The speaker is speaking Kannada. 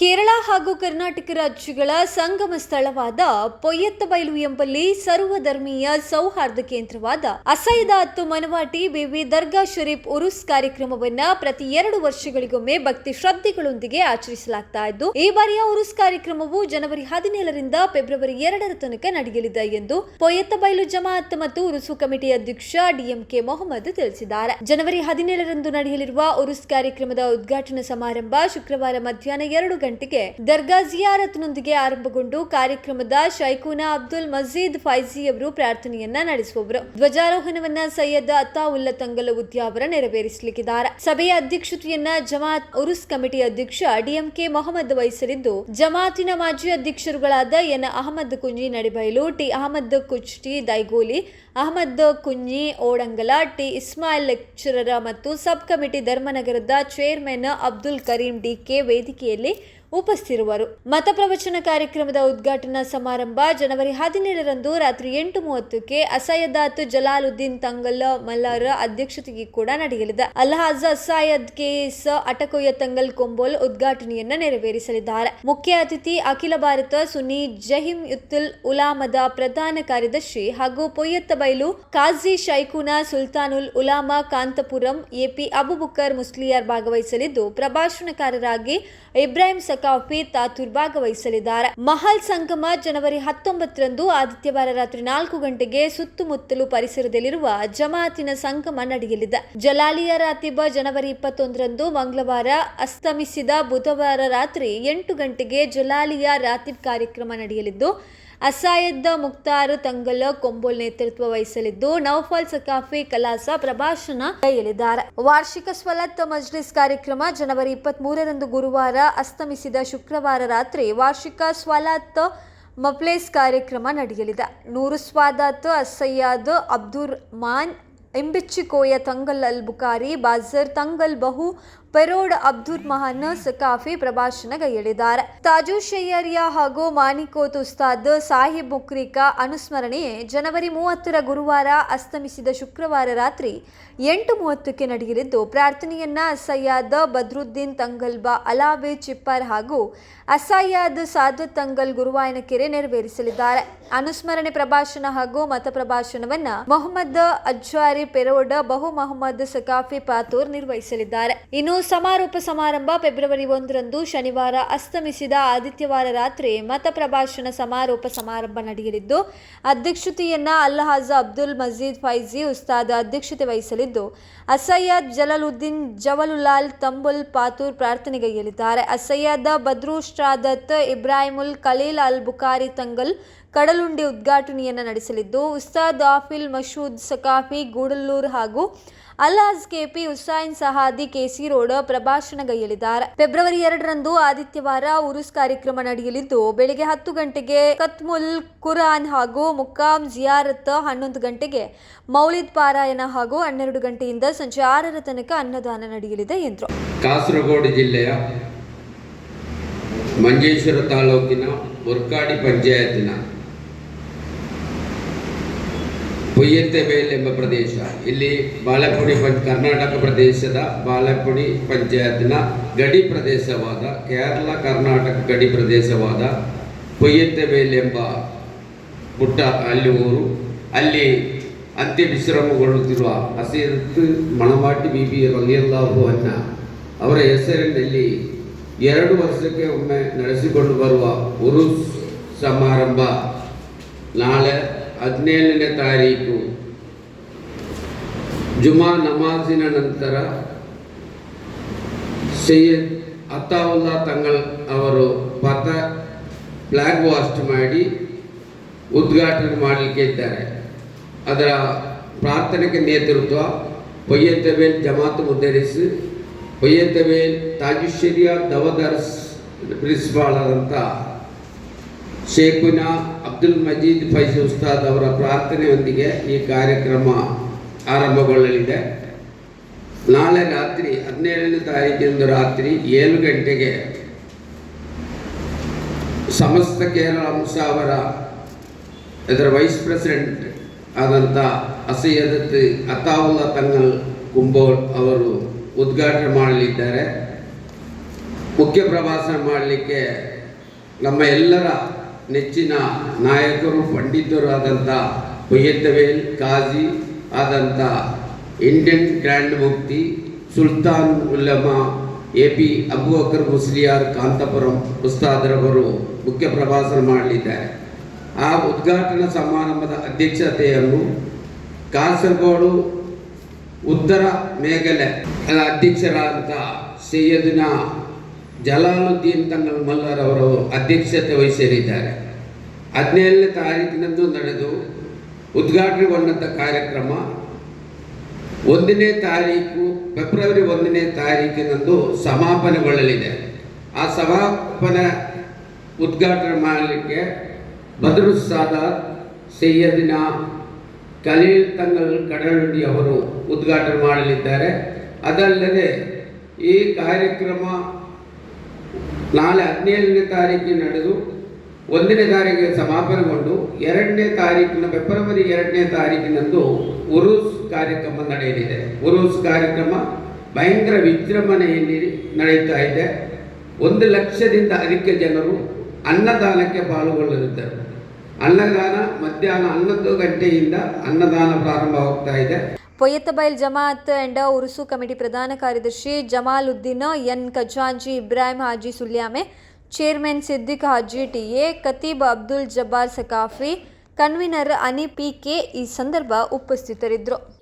ಕೇರಳ ಹಾಗೂ ಕರ್ನಾಟಕ ರಾಜ್ಯಗಳ ಸಂಗಮ ಸ್ಥಳವಾದ ಪೊಯ್ಯತ್ತಬೈಲು ಎಂಬಲ್ಲಿ ಸರ್ವಧರ್ಮೀಯ ಸೌಹಾರ್ದ ಕೇಂದ್ರವಾದ ಅಸೈದಾತ್ ಮನವಾಟಿ ಬಿವಿ ದರ್ಗಾ ಶರೀಫ್ ಉರುಸ್ ಕಾರ್ಯಕ್ರಮವನ್ನ ಪ್ರತಿ ಎರಡು ವರ್ಷಗಳಿಗೊಮ್ಮೆ ಭಕ್ತಿ ಶ್ರದ್ಧೆಗಳೊಂದಿಗೆ ಆಚರಿಸಲಾಗ್ತಾ ಇದ್ದು, ಈ ಬಾರಿಯ ಉರುಸ್ ಕಾರ್ಯಕ್ರಮವು ಜನವರಿ ಹದಿನೇಳರಿಂದ ಫೆಬ್ರವರಿ ಎರಡರ ತನಕ ನಡೆಯಲಿದೆ ಎಂದು ಪೊಯ್ಯತ್ತಬೈಲು ಜಮಾಅತ್ ಮತ್ತು ಉರುಸು ಕಮಿಟಿ ಅಧ್ಯಕ್ಷ ಡಿಎಂಕೆ ಮೊಹಮ್ಮದ್ ತಿಳಿಸಿದ್ದಾರೆ. ಜನವರಿ ಹದಿನೇಳರಂದು ನಡೆಯಲಿರುವ ಉರುಸ್ ಕಾರ್ಯಕ್ರಮದ ಉದ್ಘಾಟನಾ ಸಮಾರಂಭ ಶುಕ್ರವಾರ ಮಧ್ಯಾಹ್ನ ಎರಡು ಗಂಟೆಗೆ ದರ್ಗಾ ಜಿಯಾರತ್ನೊಂದಿಗೆ ಆರಂಭಗೊಂಡು ಕಾರ್ಯಕ್ರಮದ ಶೈಖುನಾ ಅಬ್ದುಲ್ ಮಜೀದ್ ಫೈಜಿ ಅವರು ಪ್ರಾರ್ಥನೆಯನ್ನ ನಡೆಸುವವರು. ಧ್ವಜಾರೋಹಣವನ್ನ ಸೈಯದ್ ಅತ್ತಾವುಲ್ಲಾ ತಂಗಲ ಉದ್ಯಾವರ ನೆರವೇರಿಸಲಿಕ್ಕಿದ್ದಾರೆ. ಸಭೆಯ ಅಧ್ಯಕ್ಷತೆಯನ್ನ ಜಮಾತ್ ಉರುಸ್ ಕಮಿಟಿ ಅಧ್ಯಕ್ಷ ಡಿಎಂಕೆ ಮೊಹಮ್ಮದ್ ವಹಿಸಲಿದ್ದು ಜಮಾತಿನ ಮಾಜಿ ಅಧ್ಯಕ್ಷರುಗಳಾದ N Ahmed Kunhi Nadibail, T Ahmed Kuchti Daigoli, Ahmed Kunhi Odangala, T Ismail ಲೆಕ್ಚರರ ಮತ್ತು sub committee ಧರ್ಮನಗರದ chairman Abdul Kareem D K ವೇದಿಕೆಯಲ್ಲಿ ಉಪಸ್ಥಿರುವರು ಮತ ಪ್ರವಚನ ಕಾರ್ಯಕ್ರಮದ ಉದ್ಘಾಟನಾ ಸಮಾರಂಭ ಜನವರಿ ಹದಿನೇಳರಂದು ರಾತ್ರಿ ಎಂಟು ಮೂವತ್ತಕ್ಕೆ ಅಸಯದಾತ್ ಜಲಾಲುದ್ದೀನ್ ತಂಗಲ್ ಮಲ್ಲಾರ್ ಅಧ್ಯಕ್ಷತೆಗೆ ಕೂಡ ನಡೆಯಲಿದೆ. ಅಲ್ಹಾಜ್ ಅಸಾಯದ್ ಕೆಎಸ್ ಅಟಕೊಯ್ಯ ತಂಗಲ್ ಕೊಂಬೋಲ್ ಉದ್ಘಾಟನೆಯನ್ನ ನೆರವೇರಿಸಲಿದ್ದಾರೆ. ಮುಖ್ಯ ಅತಿಥಿ ಅಖಿಲ ಭಾರತ ಸುನಿ ಜಹಿಮ್ ಯುತ್ತುಲ್ ಉಲಾಮದ ಪ್ರಧಾನ ಕಾರ್ಯದರ್ಶಿ ಹಾಗೂ ಪೊಯ್ಯತ್ತಬೈಲು ಕಾಜಿ ಶೈಖುನಾ ಸುಲ್ತಾನುಲ್ ಉಲಾಮಾ ಕಾಂತಪುರಂ ಎಪಿ ಅಬುಬುಕರ್ ಮುಸ್ಲಿಯಾರ್ ಭಾಗವಹಿಸಲಿದ್ದು, ಪ್ರಭಾಷಣಕಾರರಾಗಿ ಇಬ್ರಾಹಿಂ ಸಕಾಫಿ ತಾತೂರ್ ಭಾಗವಹಿಸಲಿದ್ದಾರೆ ಮಹಲ್ ಸಂಗಮ ಜನವರಿ ಹತ್ತೊಂಬತ್ತರಂದು ಆದಿತ್ಯವಾರ ರಾತ್ರಿ ನಾಲ್ಕು ಗಂಟೆಗೆ ಸುತ್ತಮುತ್ತಲು ಪರಿಸರದಲ್ಲಿರುವ ಜಮಾತಿನ ಸಂಗಮ ನಡೆಯಲಿದೆ. ಜಲಾಲಿಯ ರಾತಿಬ ಜನವರಿ ಇಪ್ಪತ್ತೊಂದರಂದು ಮಂಗಳವಾರ ಅಸ್ತಮಿಸಿದ ಬುಧವಾರ ರಾತ್ರಿ ಎಂಟು ಗಂಟೆಗೆ ಜಲಾಲಿಯ ರಾತಿಬ್ ಕಾರ್ಯಕ್ರಮ ನಡೆಯಲಿದ್ದು ಅಸಾಯದ್ದ ಮುಕ್ತಾರ್ ತಂಗಲ್ ಕೊಂಬೋಲ್ ನೇತೃತ್ವ ವಹಿಸಲಿದ್ದು, ನೌಫಾಲ್ ಸಕಾಫಿ ಕಲಾಸ ಪ್ರಭಾಷಣ ಕೈಯಲಿದ್ದಾರೆ ವಾರ್ಷಿಕ ಸ್ವಲತ್ ಮಜ್ಲಿಸ್ ಕಾರ್ಯಕ್ರಮ ಜನವರಿ ಇಪ್ಪತ್ತ್ ಮೂರರಂದು ಗುರುವಾರ ಅಸ್ತಮಿಸಿದ ಶುಕ್ರವಾರ ರಾತ್ರಿ ವಾರ್ಷಿಕ ಸ್ವಲತ್ ಮಪ್ಲೇಸ್ ಕಾರ್ಯಕ್ರಮ ನಡೆಯಲಿದೆ. ನೂರು ಸ್ವಾದಾತ್ ಅಸಯ್ಯಾದ್ ಅಬ್ದುರ್ ಮಾನ್ ಇಂಬಿಚ್ಚಿಕೋಯ ತಂಗಲ್ ಅಲ್ ಬುಕಾರಿ ಬಾಜರ್ ತಂಗಲ್ ಬಹು ಪೆರೋಡ್ ಅಬ್ದುಲ್ ಮಹಾನ್ ಸಕಾಫಿ ಪ್ರಭಾಷಣಗೈಯಲಿದ್ದಾರೆ ತಾಜು ಶೈಯರಿಯಾ ಹಾಗೂ ಮಾನಿಕೋತ್ ಉಸ್ತಾದ್ ಸಾಹಿಬ್ ಮುಕ್ರಿಕಾ ಅನುಸ್ಮರಣೆ ಜನವರಿ ಮೂವತ್ತರ ಗುರುವಾರ ಅಸ್ತಮಿಸಿದ ಶುಕ್ರವಾರ ರಾತ್ರಿ ಎಂಟು ಮೂವತ್ತಕ್ಕೆ ನಡೆಯಲಿದ್ದು, ಪ್ರಾರ್ಥನೆಯನ್ನ ಸಯ್ಯಾದ್ ಬದ್ರುದ್ದೀನ್ ತಂಗಲ್ಬಾ ಅಲಾವೆ ಚಿಪ್ಪರ್ ಹಾಗೂ ಅಸಯ್ಯಾದ್ ಸಾದತ್ ತಂಗಲ್ ಗುರುವಾಯನಕೆರೆ ನೆರವೇರಿಸಲಿದ್ದಾರೆ. ಅನುಸ್ಮರಣೆ ಪ್ರಭಾಷಣ ಹಾಗೂ ಮತ ಪ್ರಭಾಷಣವನ್ನ ಮೊಹಮ್ಮದ್ ಅಜ್ಜಾರಿ ಪೆರೋಡ್ ಬಹು ಮೊಹಮ್ಮದ್ ಸಕಾಫಿ ಪಾತೂರ್ ನಿರ್ವಹಿಸಲಿದ್ದಾರೆ. ಇನ್ನು ಸಮಾರೋಪ ಸಮಾರಂಭ ಫೆಬ್ರವರಿ ಒಂದರಂದು ಶನಿವಾರ ಅಸ್ತಮಿಸಿದ ಆದಿತ್ಯವಾರ ರಾತ್ರಿ ಮತ ಪ್ರಭಾಷಣ ಸಮಾರೋಪ ಸಮಾರಂಭ ನಡೆಯಲಿದ್ದು, ಅಧ್ಯಕ್ಷತೆಯನ್ನ ಅಲ್ಲಹಾಜ ಅಬ್ದುಲ್ ಮಜೀದ್ ಫೈಜಿ ಉಸ್ತಾದ್ ಅಧ್ಯಕ್ಷತೆ ವಹಿಸಲಿದ್ದು, ಅಸಯ್ಯದ್ ಜಲಾಲುದ್ದೀನ್ ಜವಲುಲಾಲ್ ತಂಬುಲ್ ಪಾತೂರ್ ಪ್ರಾರ್ಥನೆಗೈಯಲಿದ್ದಾರೆ ಅಸಯ್ಯದ ಬದ್ರೂ ಶ್ರಾದತ್ ಇಬ್ರಾಹಿಮುಲ್ ಖಲೀಲ್ ಅಲ್ ಬುಕಾರಿ ತಂಗಲ್ ಕಡಲುಂಡಿ ಉದ್ಘಾಟನೆಯನ್ನು ನಡೆಸಲಿದ್ದು, ಉಸ್ತಾದ್ ಆಫಿಲ್ ಮಶೂದ್ ಸಕಾಫಿ, ಗೂಡಲ್ಲೂರ್ ಹಾಗೂ ಅಲ್ಲಾಜ್ K P Hussain Sahadi, K C road ಪ್ರಭಾಷಣಗೈಯಲಿದ್ದಾರೆ. ಫೆಬ್ರವರಿ ಎರಡರಂದು ಆದಿತ್ಯವಾರ ಉರುಸ್ ಕಾರ್ಯಕ್ರಮ ನಡೆಯಲಿದ್ದು, ಬೆಳಿಗ್ಗೆ ಹತ್ತು ಗಂಟೆಗೆ ಕತ್ಮುಲ್ ಕುರಾನ್ ಹಾಗೂ ಮುಕ್ಕಾಂ ಜಿಯಾರತ್ ಹನ್ನೊಂದು ಗಂಟೆಗೆ ಮೌಲಿದ್ ಪಾರಾಯಣ ಹಾಗೂ ಹನ್ನೆರಡು ಗಂಟೆಯಿಂದ ಸಂಜೆ ಆರರ ತನಕ ಅನ್ನದಾನ ನಡೆಯಲಿದೆ ಎಂದರು. ಕಾಸರಗೋಡು ಜಿಲ್ಲೆಯ ಮಂಜೇಶ್ವರ ತಾಲೂಕಿನ ಮುರ್ಕಾಡಿ ಪಂಚಾಯತಿನ ಪೊಯ್ಯಂತೆಬೇಲ್ ಎಂಬ ಪ್ರದೇಶ. ಇಲ್ಲಿ ಬಾಲಪುಡಿ ಪಂಚ, ಕರ್ನಾಟಕ ಪ್ರದೇಶದ ಬಾಲಕುಡಿ ಪಂಚಾಯತ್ನ ಗಡಿ ಪ್ರದೇಶವಾದ, ಕೇರಳ, ಕರ್ನಾಟಕ ಗಡಿ ಪ್ರದೇಶವಾದ ಪೊಯ್ಯಂತೆಬೇಲ್ ಎಂಬ ಪುಟ್ಟ ಅಲ್ಲಿ ಊರು. ಅಲ್ಲಿ ಅಂತ್ಯ ವಿಶ್ರಮಗೊಳ್ಳುತ್ತಿರುವ ಹಸಿರು ಮಣವಾಟಿ ಬಿಬಿ ರಲಿಯಲ್ಲಾಹು ಅನ್ನ ಅವರ ಹೆಸರಿನಲ್ಲಿ ಎರಡು ವರ್ಷಕ್ಕೆ ಒಮ್ಮೆ ನಡೆಸಿಕೊಂಡು ಬರುವ ಉರುಸ್ ಸಮಾರಂಭ ನಾಳೆ ಹದಿನೇಳನೇ ತಾರೀಕು ಜುಮಾ ನಮಾಜಿನ ನಂತರ ಸೈಯದ್ ಅತಾವುಲ್ಲಾ ತಂಗಳ್ ಅವರು ಪಥ ಫ್ಲಾಗ್ ವಾಸ್ಟ್ ಮಾಡಿ ಉದ್ಘಾಟನೆ ಮಾಡಲಿಕ್ಕೆ ಇದ್ದಾರೆ. ಅದರ ಪ್ರಾರ್ಥನೆಗೆ ನೇತೃತ್ವ ಪೊಯ್ಯತಬೇಲ್ ಜಮಾತ್ ಮುದ್ದರಿಸ್ ಪೊಯ್ಯತಬೇಲ್ ತಾಜುಶ್ವರ್ಯ ದವದರ್ಸ್ ಪ್ರಿನ್ಸಿಪಾಲ್ ಆದಂಥ ಶೇಖುನಾ ಅಬ್ದುಲ್ ಮಜೀದ್ ಫೈಜ್ ಉಸ್ತಾದ್ ಅವರ ಪ್ರಾರ್ಥನೆಯೊಂದಿಗೆ ಈ ಕಾರ್ಯಕ್ರಮ ಆರಂಭಗೊಳ್ಳಲಿದೆ. ನಾಳೆ ರಾತ್ರಿ ಹದಿನೇಳನೇ ತಾರೀಕಿನಂದು ರಾತ್ರಿ ಏಳು ಗಂಟೆಗೆ ಸಮಸ್ತ ಕೇರಳ ಮುಸಾವರ ಇದರ ವೈಸ್ ಪ್ರೆಸಿಡೆಂಟ್ ಆದಂಥ ಅಸಯ್ಯದತ್ ಅತಾವುಲ್ಲಾ ತಂಗಲ್ ಕುಂಬೋಳ್ ಅವರು ಉದ್ಘಾಟನೆ ಮಾಡಲಿದ್ದಾರೆ. ಮುಖ್ಯ ಪ್ರವಾಸ ಮಾಡಲಿಕ್ಕೆ ನಮ್ಮ ಎಲ್ಲರ ನೆಚ್ಚಿನ ನಾಯಕರು ಪಂಡಿತರು ಆದಂಥ ಹುಯ್ಯತ್ತವೇಲ್ ಕಾಜಿ ಆದಂಥ ಇಂಡಿಯನ್ ಗ್ರ್ಯಾಂಡ್ ಮುಕ್ತಿ ಸುಲ್ತಾನ್ ಉಲ್ಲಮಾ, ಎ ಪಿ ಅಬುಬಕರ್ ಮುಸ್ಲಿಯಾರ್ ಕಾಂತಪುರಂ ಉಸ್ತಾದರವರು ಮುಖ್ಯ ಪ್ರವಾಸ ಮಾಡಲಿದ್ದಾರೆ. ಆ ಉದ್ಘಾಟನಾ ಸಮಾರಂಭದ ಅಧ್ಯಕ್ಷತೆಯನ್ನು ಕಾಸರಗೋಡು ಉತ್ತರ ಮೇಘಾಲಯ ಅಧ್ಯಕ್ಷರಾದಂಥ ಸೈಯದ್ನ ಜಲಾಲುದ್ದೀನ್ ತಂಗಲ್ ಮಲ್ಲರ್ ಅವರು ಅಧ್ಯಕ್ಷತೆ ವಹಿಸಲಿದ್ದಾರೆ. ಹದಿನೇಳನೇ ತಾರೀಕಿನಂದು ನಡೆದು ಉದ್ಘಾಟನೆಗೊಂಡಂಥ ಕಾರ್ಯಕ್ರಮ. ಒಂದನೇ ತಾರೀಕು ಫೆಬ್ರವರಿ ಒಂದನೇ ತಾರೀಕಿನಂದು ಸಮಾಪನೆಗೊಳ್ಳಲಿದೆ. ಆ ಸಮಾಪನ ಉದ್ಘಾಟನೆ ಮಾಡಲಿಕ್ಕೆ ಬದ್ರು ಸಾದಾತ್ ಸೈಯದಿನ ಕಲೀಲ್ ತಂಗಲ್ ಕಡಲುಂಡಿ ಅವರು ಉದ್ಘಾಟನೆ ಮಾಡಲಿದ್ದಾರೆ. ಅದಲ್ಲದೆ ಈ ಕಾರ್ಯಕ್ರಮ ನಾಳೆ ಹದಿನೇಳನೇ ತಾರೀಕಿಗೆ ನಡೆದು ಒಂದನೇ ತಾರೀಕಿಗೆ ಸಮಾಪನಗೊಂಡು ಎರಡನೇ ತಾರೀಕಿನ ಫೆಬ್ರವರಿ ಎರಡನೇ ತಾರೀಕಿನಂದು ಉರುಸ್ ಕಾರ್ಯಕ್ರಮ ನಡೆಯಲಿದೆ. ಉರುಸ್ ಕಾರ್ಯಕ್ರಮ ಭಯಂಕರ ವಿಜೃಂಭಣೆಯಲ್ಲಿ ನಡೆಯುತ್ತಾ ಇದೆ. ಒಂದು ಲಕ್ಷದಿಂದ ಅಧಿಕ ಜನರು ಅನ್ನದಾನಕ್ಕೆ ಪಾಲ್ಗೊಳ್ಳಲಿದ್ದಾರೆ. ಅನ್ನದಾನ ಮಧ್ಯಾಹ್ನ ಹನ್ನೊಂದು ಗಂಟೆಯಿಂದ ಅನ್ನದಾನ ಪ್ರಾರಂಭವಾಗ್ತಾ ಇದೆ. ಪೊಯ್ಯತ್ತಬೈಲ್ ಜಮಾತ್ ಅಂಡ್ ಉರುಸು ಕಮಿಟಿ ಪ್ರಧಾನ ಕಾರ್ಯದರ್ಶಿ Jamaluddin N ಖಜಾಂಜಿ Ibrahim Haji Sulyame, chairman Siddiq Haji T A Khateeb Abdul Jabbar Saqafi convener Ani P K ಈ ಸಂದರ್ಭ ಉಪಸ್ಥಿತರಿದ್ದರು.